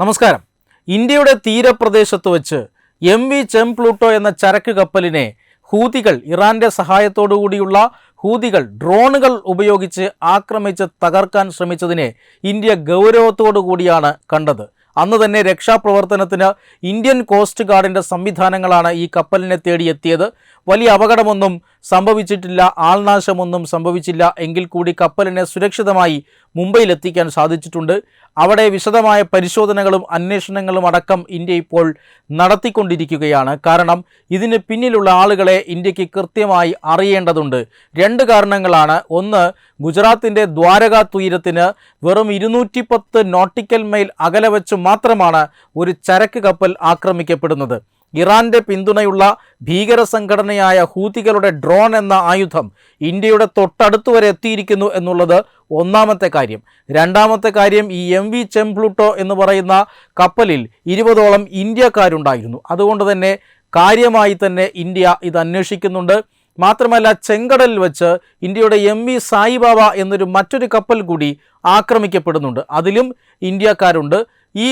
നമസ്കാരം. ഇന്ത്യയുടെ തീരപ്രദേശത്ത് വെച്ച് എം വി ചെം പ്ലൂട്ടോ എന്ന ചരക്ക് കപ്പലിനെ ഹൂതികൾ ഇറാന്റെ സഹായത്തോടുകൂടിയുള്ള ഹൂതികൾ ഡ്രോണുകൾ ഉപയോഗിച്ച് ആക്രമിച്ച് തകർക്കാൻ ശ്രമിച്ചതിനെ ഇന്ത്യ ഗൗരവത്തോടു കൂടിയാണ് കണ്ടത്. അന്ന് തന്നെ രക്ഷാപ്രവർത്തനത്തിന് ഇന്ത്യൻ കോസ്റ്റ് ഗാർഡിന്റെ സംവിധാനങ്ങളാണ് ഈ കപ്പലിനെ തേടിയെത്തിയത്. വലിയ അപകടമൊന്നും സംഭവിച്ചിട്ടില്ല ആൾനാശമൊന്നും സംഭവിച്ചില്ല. എങ്കിൽ കൂടി കപ്പലിനെ സുരക്ഷിതമായി മുംബൈയിലെത്തിക്കാൻ സാധിച്ചിട്ടുണ്ട്. അവിടെ വിശദമായ പരിശോധനകളും അന്വേഷണങ്ങളും അടക്കം ഇന്ത്യ ഇപ്പോൾ നടത്തിക്കൊണ്ടിരിക്കുകയാണ്. കാരണം ഇതിന് പിന്നിലുള്ള ആളുകളെ ഇന്ത്യയ്ക്ക് കൃത്യമായി അറിയേണ്ടതുണ്ട്. രണ്ട് കാരണങ്ങളാണ്. ഒന്ന് ഗുജറാത്തിന്റെ ദ്വാരക തീരത്തിന് വെറും ഇരുന്നൂറ്റി പത്ത് നോട്ടിക്കൽ മൈൽ അകലെ വെച്ച് മാത്രമാണ് ഒരു ചരക്ക് കപ്പൽ ആക്രമിക്കപ്പെടുന്നത്. ഇറാന്റെ പിന്തുണയുള്ള ഭീകര സംഘടനയായ ഹൂതികളുടെ ഡ്രോൺ എന്ന ആയുധം ഇന്ത്യയുടെ തൊട്ടടുത്ത് വരെ എത്തിയിരിക്കുന്നു എന്നുള്ളത് ഒന്നാമത്തെ കാര്യം. രണ്ടാമത്തെ കാര്യം ഈ എം വി ചെംപ്ലൂട്ടോ എന്ന് പറയുന്ന കപ്പലിൽ ഇരുപതോളം ഇന്ത്യക്കാരുണ്ടായിരുന്നു. അതുകൊണ്ട് തന്നെ കാര്യമായി തന്നെ ഇന്ത്യ ഇത് അന്വേഷിക്കുന്നുണ്ട്. മാത്രമല്ല ചെങ്കടലിൽ വെച്ച് ഇന്ത്യയുടെ എം വി സായിബാബ എന്നൊരു മറ്റൊരു കപ്പൽ കൂടി ആക്രമിക്കപ്പെടുന്നുണ്ട്. അതിലും ഇന്ത്യക്കാരുണ്ട്. ഈ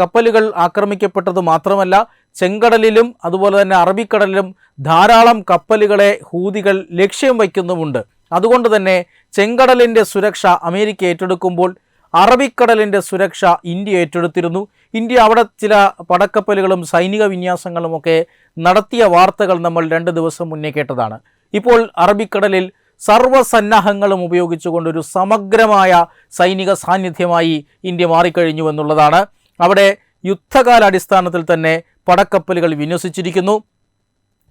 കപ്പലുകൾ ആക്രമിക്കപ്പെട്ടത് മാത്രമല്ല ചെങ്കടലിലും അതുപോലെ തന്നെ അറബിക്കടലിലും ധാരാളം കപ്പലുകളെ ഹൂതികൾ ലക്ഷ്യം വയ്ക്കുന്നുമുണ്ട്. അതുകൊണ്ട് തന്നെ ചെങ്കടലിന്റെ സുരക്ഷ അമേരിക്ക ഏറ്റെടുക്കുമ്പോൾ അറബിക്കടലിന്റെ സുരക്ഷ ഇന്ത്യ ഏറ്റെടുത്തിരുന്നു. ഇന്ത്യ അവിടെ ചില പടക്കപ്പലുകളും സൈനിക വിന്യാസങ്ങളും ഒക്കെ നടത്തിയ വാർത്തകൾ നമ്മൾ രണ്ട് ദിവസം മുന്നേ കേട്ടതാണ്. ഇപ്പോൾ അറബിക്കടലിൽ സർവസന്നാഹങ്ങളും ഉപയോഗിച്ചുകൊണ്ടൊരു സമഗ്രമായ സൈനിക സാന്നിധ്യമായി ഇന്ത്യ മാറിക്കഴിഞ്ഞു എന്നുള്ളതാണ്. അവിടെ യുദ്ധകാലാടിസ്ഥാനത്തിൽ തന്നെ പടക്കപ്പലുകൾ വിന്യസിച്ചിരിക്കുന്നു.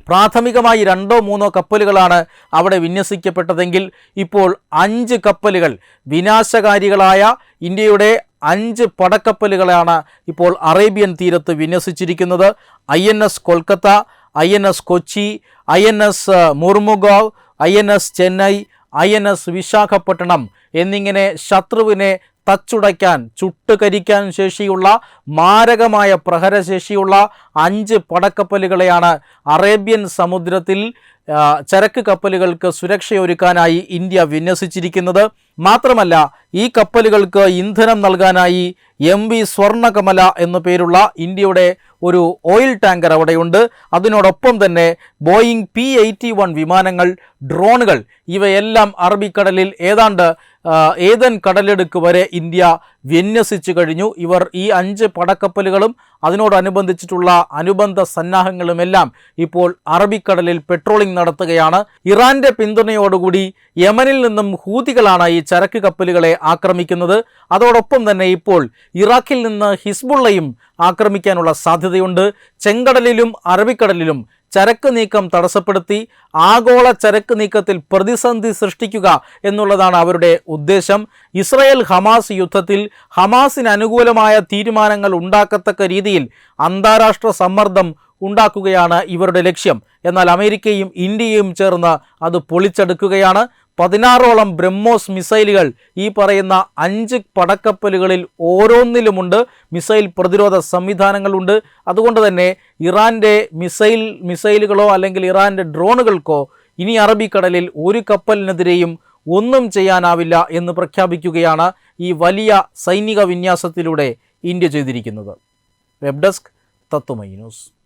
പ്രാഥമികമായി രണ്ടോ മൂന്നോ കപ്പലുകളാണ് അവിടെ വിന്യസിക്കപ്പെട്ടതെങ്കിൽ ഇപ്പോൾ അഞ്ച് കപ്പലുകൾ വിനാശകാരികളായ ഇന്ത്യയുടെ അഞ്ച് പടക്കപ്പലുകളാണ് ഇപ്പോൾ അറേബ്യൻ തീരത്ത് വിന്യസിച്ചിരിക്കുന്നത്. I N S Kolkata I N S Kochi I N S Mormugao I N S Chennai I N S Visakhapatnam എന്നിങ്ങനെ ശത്രുവിനെ തച്ചുടയ്ക്കാൻ ചുട്ടുകരിക്കാൻ ശേഷിയുള്ള മാരകമായ പ്രഹരശേഷിയുള്ള അഞ്ച് പടക്കപ്പലുകളെയാണ് അറേബ്യൻ സമുദ്രത്തിൽ ചരക്ക് കപ്പലുകൾക്ക് സുരക്ഷയൊരുക്കാനായി ഇന്ത്യ വിന്യസിച്ചിരിക്കുന്നത്. മാത്രമല്ല ഈ കപ്പലുകൾക്ക് ഇന്ധനം നൽകാനായി എം വി സ്വർണകമല എന്നു പേരുള്ള ഇന്ത്യയുടെ ഒരു ഓയിൽ ടാങ്കർ അവിടെയുണ്ട്. അതിനോടൊപ്പം തന്നെ ബോയിങ് പി എയ്റ്റി വൺ വിമാനങ്ങൾ ഡ്രോണുകൾ ഇവയെല്ലാം അറബിക്കടലിൽ ഏതാണ്ട് ഏതൻ കടലെടുക്ക് വരെ ഇന്ത്യ വിന്യസിച്ചു കഴിഞ്ഞു. ഇവർ ഈ അഞ്ച് പടക്കപ്പലുകളും അതിനോടനുബന്ധിച്ചിട്ടുള്ള അനുബന്ധ സന്നാഹങ്ങളുമെല്ലാം ഇപ്പോൾ അറബിക്കടലിൽ പെട്രോളിംഗ് നടത്തുകയാണ്. ഇറാന്റെ പിന്തുണയോടുകൂടി യമനിൽ നിന്നും ഹൂതികളാണ് ഈ ചരക്ക് കപ്പലുകളെ ആക്രമിക്കുന്നത്. അതോടൊപ്പം തന്നെ ഇപ്പോൾ ഇറാഖിൽ നിന്ന് ഹിസ്ബുള്ളയും ആക്രമിക്കാനുള്ള സാധ്യതയുണ്ട്. ചെങ്കടലിലും അറബിക്കടലിലും ചരക്ക് നീക്കം തടസ്സപ്പെടുത്തി ആഗോള ചരക്ക് നീക്കത്തിൽ പ്രതിസന്ധി സൃഷ്ടിക്കുക എന്നുള്ളതാണ് അവരുടെ ഉദ്ദേശം. ഇസ്രയേൽ ഹമാസ് യുദ്ധത്തിൽ ഹമാസിന് അനുകൂലമായ തീരുമാനങ്ങൾ ഉണ്ടാക്കത്തക്ക രീതിയിൽ അന്താരാഷ്ട്ര സമ്മർദ്ദം ഉണ്ടാക്കുകയാണ് ഇവരുടെ ലക്ഷ്യം. എന്നാൽ അമേരിക്കയും ഇന്ത്യയും ചേർന്ന് അത് പൊളിച്ചെടുക്കുകയാണ്. പതിനാറോളം ബ്രഹ്മോസ് മിസൈലുകൾ ഈ പറയുന്ന അഞ്ച് പടക്കപ്പലുകളിൽ ഓരോന്നിലുമുണ്ട്. മിസൈൽ പ്രതിരോധ സംവിധാനങ്ങളുണ്ട്. അതുകൊണ്ട് തന്നെ ഇറാന്റെ മിസൈൽ മിസൈലുകളോ അല്ലെങ്കിൽ ഇറാന്റെ ഡ്രോണുകൾക്കോ ഇനി അറബിക്കടലിൽ ഒരു കപ്പലിനെതിരെയും ഒന്നും ചെയ്യാനാവില്ല എന്ന് പ്രഖ്യാപിക്കുകയാണ് ഈ വലിയ സൈനിക വിന്യാസത്തിലൂടെ ഇന്ത്യ ചെയ്തിരിക്കുന്നത്. Web desk Tatwamayi news.